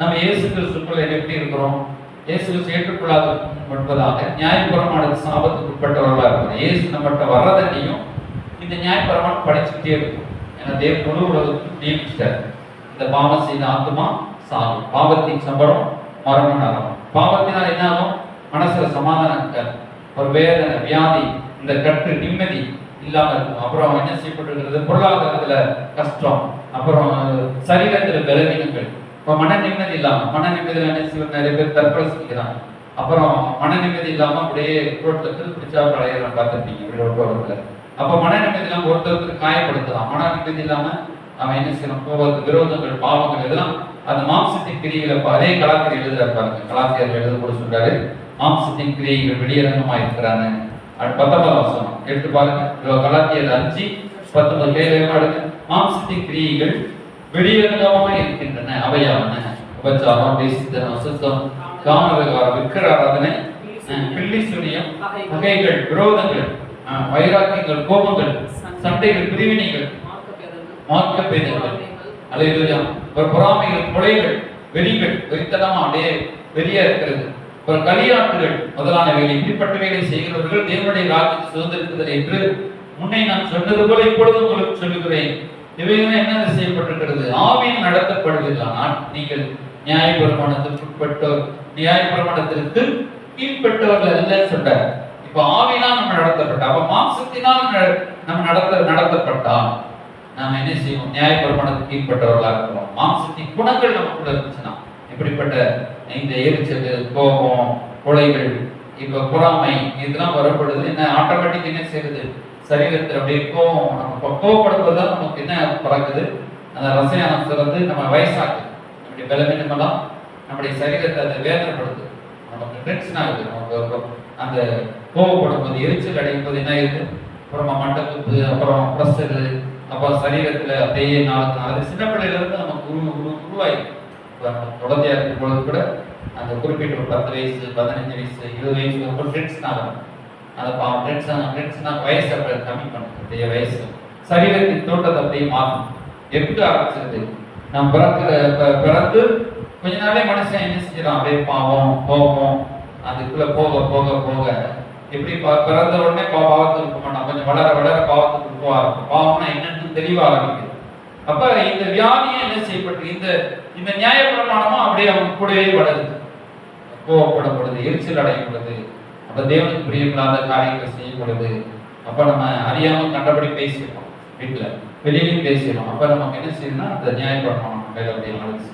நம்ம இயேசு கிறிஸ்துக்குள்ள எப்படி இருக்கிறோம். இயேசு கிறிஸ்து ஏற்றுக்கொள்ளாத என்பதாக நியாயபுரமான சாபத்துக்கு உட்பட்டவர்களா இருக்கிறோம். இயேசு நம்மகிட்ட வர்றதையும் இந்த நியாயபுரமான படிச்சுக்கிட்டே இருக்கும். ஏன்னா தேவ முழு உலகத்துக்கு நியமிச்சிட்டார். இந்த பாவம் செய்த ஆத்மா சாகும் பாவத்தின் சம்பளம் மரண நரம் பாவத்தினால் என்ன ஆகும்? மனசுல சமாதானம் ஒரு வேதனை வியாதி இந்த கற்று நிம்மதி இல்லாம இருக்கும். அப்புறம் என்ன செய்யப்பட்டிருக்கிறது? பொருளாதாரத்துல கஷ்டம். அப்புறம் சரீரத்துல பலவீனங்கள். இப்போ மன நிம்மதி இல்லாம மன நிம்மதியில் நினைச்சு நிறைய பேர் தற்கொலை செய்கிறாங்க அப்புறம் மன நிம்மதி இல்லாம அப்படியே ரோட்ல திருப்பிடிச்சா பழைய பார்த்துருப்பீங்க இப்படி அப்போ அப்ப மன நிம்மதி இல்லாம ஒருத்தருக்கு காயப்படுத்தலாம். மன நிம்மதி இல்லாம அவன் என்ன செய்யணும்? கோபத்து விரோதங்கள் பாவங்கள் இதெல்லாம் அந்த மாம்சத்தின் கிரிகளை அதே கலாத்திரி எழுதுறாரு பாருங்க. கலாத்திரியர் எழுத கூட சொல்றாரு. மாம்சத்தின் கிரியைகள் வெளியரங்கமா இருக்கிறாங்க. அடுத்து பத்தொன்பதாம் வசனம். எடுத்து பாருங்க. கலாத்தியர் அஞ்சு பத்தொன்பது பேர் மாம்சத்தின் கிரியைகள் வெளியரங்கமா இருக்கின்றன அவையாவன. உபச்சாரம் தேசித்தனம் அசுத்தம் காமவிகாரம் விக்கிர ஆராதனை அஹ், பில்லி சுனியம் பகைகள் விரோதங்கள் வைராக்கியங்கள் கோபங்கள் சண்டைகள் பிரிவினைகள் மார்க்க பேதங்கள் அலையிலுயா ஒரு பொறாமைகள் கொலைகள் வெறிகள் வெறித்தனமா அப்படியே வெளியே இருக்கிறது. ஒரு களியாட்டுகள் முதலானவைகள் இப்படிப்பட்டவைகளை செய்கிறவர்கள் தேவனுடைய ராஜ்யத்தை சுதந்திரிப்பதில்லை என்று முன்னே நான் சொன்னது போல இப்பொழுது உங்களுக்கு சொல்லுகிறேன். இவைகள் என்ன செய்யப்பட்டிருக்கிறது? ஆவியில் நடத்தப்படுவதானால் நீங்கள் நியாயப்பிரமாணத்திற்கு உட்பட்டோர் நியாயப்பிரமாணத்திற்கு கீழ்பட்டவர்கள் அல்ல சொல்றார். இப்ப ஆவினால் நம்ம நடத்தப்பட்ட அப்ப மாம்சத்தினால் நம்ம நடத்த நடத்தப்பட்டால் நாம என்ன செய்வோம்? நியாயப்பிரமாணத்துக்கு கீழ்பட்டவர்களாக இருக்கிறோம் மாம்சத்தின் குணங்கள் நமக்குள்ள இருந்துச்சுன்னா இப்படிப்பட்ட இந்த எரிச்சல் கோபம் கொலைகள் இப்ப பொறாமை இதெல்லாம் வரப்படுது என்ன ஆட்டோமேட்டிக் என்ன செய்யுது சரீரத்தில் அப்படி இருக்கும். நம்ம இப்ப தான் நமக்கு என்ன பறக்குது? அந்த ரசாயனத்தை வந்து நம்ம வயசாக்குது. நம்முடைய பலவீனமெல்லாம் நம்முடைய சரீரத்தை அது வேதனைப்படுது நமக்கு டென்ஷன் ஆகுது. நமக்கு அந்த கோவப்படும் போது எரிச்சல் அடையும் போது என்ன ஆகுது அப்புறமா மண்டபத்து அப்புறம் ப்ரெஷரு அப்புறம் சரீரத்தில் அப்படியே நாலு நாள் சின்ன பிள்ளையிலருந்து நமக்கு குரு குரு உருவாயிருக்கு இப்போ நம்ம குழந்தையா இருக்கும் பொழுது கூட அந்த குறிப்பிட்ட ஒரு பத்து வயசு பதினஞ்சு வயசு இருபது வயசு ரொம்ப டென்ஷன் ஆகும். அதை பாவம் டென்ஷன் டென்ஷன் வயசு அப்படி கம்மி பண்ணும் வயசு. சரீரத்தின் தோட்டத்தை அப்படியே மாறும் எப்படி ஆரம்பிச்சிருது நம்ம பிறக்கிற பிறந்து கொஞ்ச நாளே மனுஷன் என்ன செஞ்சிடான் அப்படியே பாவம் கோபம் அதுக்குள்ள போக போக போக. எப்படி பிறந்த உடனே பாவத்துக்கு போக மாட்டான். கொஞ்சம் வளர வளர பாவத்துக்கு போக ஆரம்பிக்கும். பாவம்னா என்னன்னு தெளிவாக ஆரம்பிக்குது. அப்ப இந்த வியாதியும் என்ன செய்யப்பட்டு இந்த இந்த நியாயப்பிரமாணமும் அப்படியே அவங்க கூடவே வளருது. கோவப்படப்படுது எரிச்சல் அடையப்படுது. அப்ப தேவனுக்கு பிரியமில்லாத காரியங்களை செய்யக்கூடாது அப்ப நம்ம அறியாம கண்டபடி பேசிடுறோம் வீட்டுல. வெளியிலையும் பேசிடுறோம் அப்ப நமக்கு என்ன செய்யணும்னா அந்த நியாயப்பிரமாணம் கையில அப்படியே அழைச்சு